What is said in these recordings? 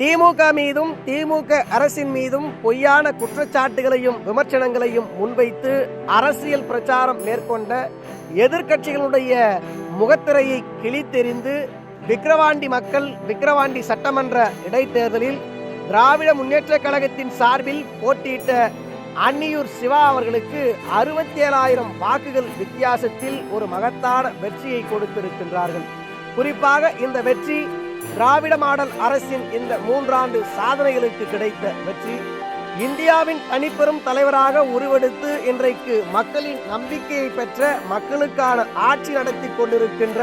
திமுக மீதும் திமுக அரசின் மீதும் பொய்யான குற்றச்சாட்டுகளையும் விமர்சனங்களையும் முன்வைத்து அரசியல் பிரச்சாரம் மேற்கொண்ட எதிர்க்கட்சிகளுடைய முகத்திரையை கிழித்தெறிந்து விக்கிரவாண்டி மக்கள் விக்கிரவாண்டி சட்டமன்ற இடைத்தேர்தலில் திராவிட முன்னேற்றக் கழகத்தின் சார்பில் போட்டியிட்ட அன்னியூர் சிவா அவர்களுக்கு அறுபத்தி ஏழாயிரம் வாக்குகள் வித்தியாசத்தில் ஒரு மகத்தான வெற்றியை கொடுத்திருக்கின்றார்கள். குறிப்பாக இந்த வெற்றி திராவிட மாடல் அரசின் இந்த மூன்றாண்டு சாதனைகளுக்கு கிடைத்த வெற்றி. இந்தியாவின் தனிப்பெரும் தலைவராக உருவெடுத்து இன்றைக்கு மக்களின் நம்பிக்கையை பெற்ற மக்களுக்கான ஆட்சி நடத்தி கொண்டிருக்கின்ற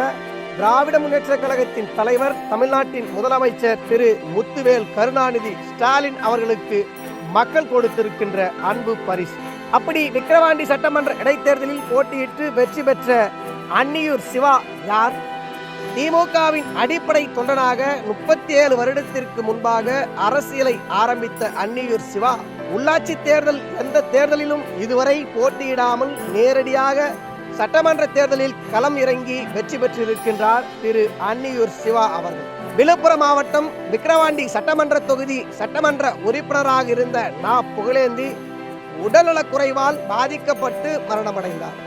திராவிட முன்னேற்ற கழகத்தின் தலைவர் தமிழ்நாட்டின் முதலமைச்சர் திரு முத்துவேல் கருணாநிதி ஸ்டாலின் அவர்களுக்கு மக்கள் கொடுத்திருக்கின்ற அன்பு பரிசு. அப்படி விக்கிரவாண்டி சட்டமன்ற இடைத்தேர்தலில் போட்டியிட்டு வெற்றி பெற்ற அன்னியூர் சிவா யார்? திமுகவின் அடிப்படை தொண்டனாக முப்பத்தி ஏழு வருடத்திற்கு முன்பாக அரசியலை ஆரம்பித்த அன்னியூர் சிவா உள்ளாட்சி தேர்தல் எந்த தேர்தலிலும் இதுவரை போட்டியிடாமல் நேரடியாக சட்டமன்ற தேர்தலில் களம் இறங்கி வெற்றி பெற்றிருக்கின்றார் திரு அன்னியூர் சிவா அவர்கள். விழுப்புரம் மாவட்டம் விக்கிரவாண்டி சட்டமன்ற தொகுதி சட்டமன்ற உறுப்பினராக இருந்த நா. புகழேந்தி உடல்நலக் குறைவால் பாதிக்கப்பட்டு மரணமடைந்தார்.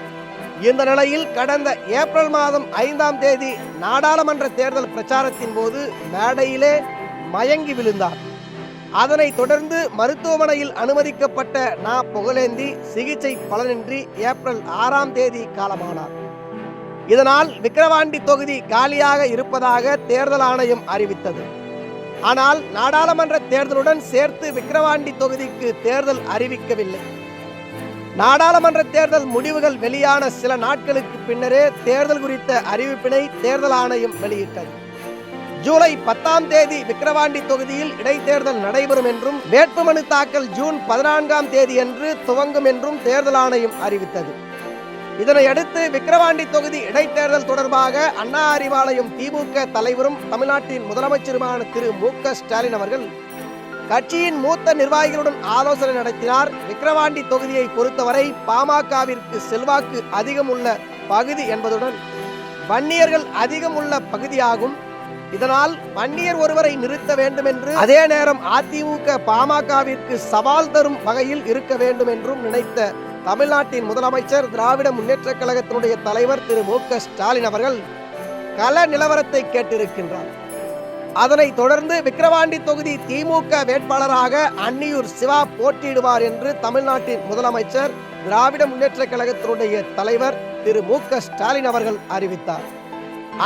இந்த நிலையில் கடந்த ஏப்ரல் மாதம் ஐந்தாம் தேதி நாடாளுமன்ற தேர்தல் பிரச்சாரத்தின் போது மேடையிலே மயங்கி விழுந்தார். அதனைத் தொடர்ந்து மருத்துவமனையில் அனுமதிக்கப்பட்ட நா. புகழேந்தி சிகிச்சை பலனின்றி ஏப்ரல் ஆறாம் தேதி காலமானார். இதனால் விக்கிரவாண்டி தொகுதி காலியாக இருப்பதாக தேர்தல் ஆணையம் அறிவித்தது. ஆனால் நாடாளுமன்ற தேர்தலுடன் சேர்த்து விக்கிரவாண்டி தொகுதிக்கு தேர்தல் அறிவிக்கவில்லை. நாடாளுமன்ற தேர்தல் முடிவுகள் வெளியான சில நாட்களுக்கு பின்னரே தேர்தல் குறித்த அறிவிப்பினை தேர்தல் ஆணையம் வெளியிட்டது. ஜூலை பத்தாம் தேதி விக்கிரவாண்டி தொகுதியில் இடைத்தேர்தல் நடைபெறும் என்றும் வேட்புமனு தாக்கல் ஜூன் பதினான்காம் தேதியன்று துவங்கும் என்றும் தேர்தல் ஆணையம் அறிவித்தது. இதனையடுத்து விக்கிரவாண்டி தொகுதி இடைத்தேர்தல் தொடர்பாக அண்ணா அறிவாலயம் திமுக தலைவரும் தமிழ்நாட்டின் முதலமைச்சருமான திரு மு ஸ்டாலின் அவர்கள் கட்சியின் மூத்த நிர்வாகிகளுடன் ஆலோசனை நடத்தினார். விக்கிரவாண்டி தொகுதியை பொறுத்தவரை பாமகவிற்கு செல்வாக்கு அதிகம் உள்ள பகுதி என்பதுடன் வன்னியர்கள் அதிகம் உள்ள பகுதியாகும். இதனால் வன்னியர் ஒருவரை நிறுத்த வேண்டும் என்று அதே நேரம் அதிமுக பாமகவிற்கு சவால் தரும் வகையில் இருக்க வேண்டும் என்றும் நினைத்த தமிழ்நாட்டின் முதலமைச்சர் திராவிட முன்னேற்றக் கழகத்தினுடைய தலைவர் திரு மு க ஸ்டாலின் அவர்கள் கள நிலவரத்தை கேட்டிருக்கின்றார். அதனைத் தொடர்ந்து விக்கிரவாண்டி தொகுதி திமுக வேட்பாளராக அன்னியூர் சிவா போட்டியிடுவார் என்று தமிழ்நாட்டின் முதலமைச்சர் திராவிட முன்னேற்ற கழகத்தினுடைய தலைவர் திரு மு க ஸ்டாலின் அவர்கள் அறிவித்தார்.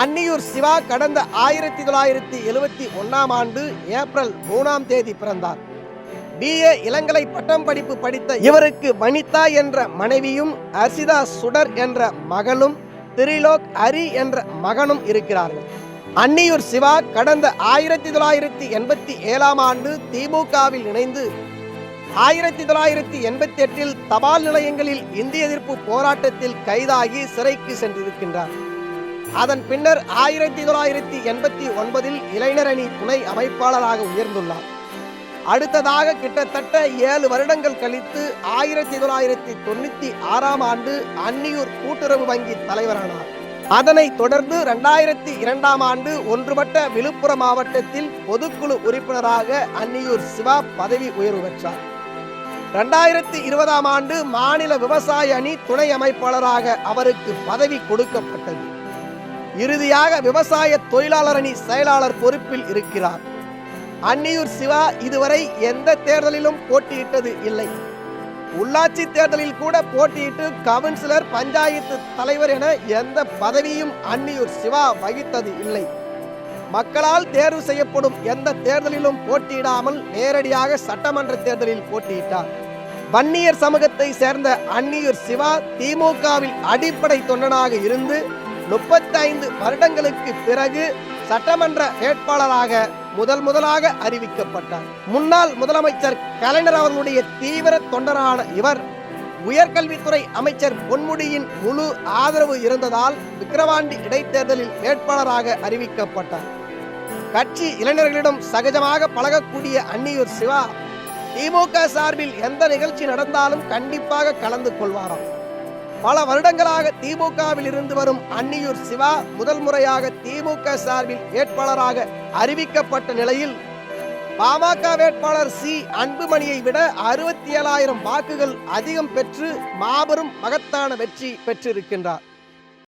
அன்னியூர் சிவா கடந்த ஆயிரத்தி தொள்ளாயிரத்தி எழுவத்தி ஒன்னாம் ஆண்டு ஏப்ரல் மூணாம் தேதி பிறந்தார். பிஏ இளங்கலை பட்டம் படிப்பு படித்த இவருக்கு வனிதா என்ற மனைவியும் அர்சிதா சுடர் என்ற மகளும் திரிலோக் ஹரி என்ற மகனும் இருக்கிறார்கள். அன்னியூர் சிவா கடந்த ஆயிரத்தி தொள்ளாயிரத்தி எண்பத்தி ஏழாம் ஆண்டு திமுகவில் இணைந்து ஆயிரத்தி தொள்ளாயிரத்தி எண்பத்தி எட்டில் தபால் நிலையங்களில் இந்திய எதிர்ப்பு போராட்டத்தில் கைதாகி சிறைக்கு சென்றிருக்கின்றார். அதன் பின்னர் ஆயிரத்தி தொள்ளாயிரத்தி எண்பத்தி ஒன்பதில் இளைஞரணி துணை அமைப்பாளராக உயர்ந்துள்ளார். அடுத்ததாக கிட்டத்தட்ட ஏழு வருடங்கள் கழித்து ஆயிரத்தி தொள்ளாயிரத்தி தொண்ணூத்தி ஆறாம் ஆண்டு அன்னியூர் கூட்டுறவு வங்கி தலைவரானார். அதனை தொடர்ந்து இரண்டாயிரத்தி இரண்டாம் ஆண்டு ஒன்றுபட்ட விழுப்புரம் மாவட்டத்தில் பொதுக்குழு உறுப்பினராக அன்னியூர் சிவா பதவி உயர்வு பெற்றார். இரண்டாயிரத்தி இருபதாம் ஆண்டு மாநில விவசாய அணி துணை அமைப்பாளராக அவருக்கு பதவி கொடுக்கப்பட்டது. இறுதியாக விவசாய தொழிலாளர் அணி செயலாளர் பொறுப்பில் இருக்கிறார். அன்னியூர் சிவா இதுவரை எந்த தேர்தலிலும் போட்டியிட்டது இல்லை. உள்ளாட்சி தேர்தலில் கூட போட்டியிட்டு கவுன்சிலர் பஞ்சாயத்து தலைவர் என எந்த பதவியும் அன்னியூர் சிவா வகித்தது இல்லை. மக்களால் தேர்வு செய்யப்படும் எந்த தேர்தலிலும் போட்டியிடாமல் நேரடியாக சட்டமன்ற தேர்தலில் போட்டியிட்டார். வன்னியர் சமூகத்தை சேர்ந்த அன்னியூர் சிவா திமுகவில் அடிப்படை தொண்டனாக இருந்து முப்பத்தைந்து வருடங்களுக்கு பிறகு சட்டமன்ற வேட்பாளராக முதல் முதலாக அறிவிக்கப்பட்டார். முன்னாள் முதலமைச்சர் கலைஞர் அவர்களுடைய தீவிர தொண்டரான இவர் உயர்கல்வித்துறை அமைச்சர் பொன்முடியின் முழு ஆதரவு இருந்ததால் விக்கிரவாண்டி இடைத்தேர்தலில் வேட்பாளராக அறிவிக்கப்பட்டார். கட்சி இளைஞர்களிடம் சகஜமாக பழகக்கூடிய அன்னியூர் சிவா திமுக சார்பில் எந்த நிகழ்ச்சி நடந்தாலும் கண்டிப்பாக கலந்து கொள்வாராம். பல வருடங்களாக திமுகவில் இருந்து வரும் அன்னியூர் சிவா முதல் முறையாக திமுக சார்பில் வேட்பாளராக அறிவிக்கப்பட்ட நிலையில் பாமக வேட்பாளர் சி அன்புமணியை விட அறுபத்தி ஏழாயிரம் வாக்குகள் அதிகம் பெற்று மாபெரும் மகத்தான வெற்றி பெற்றிருக்கின்றார்.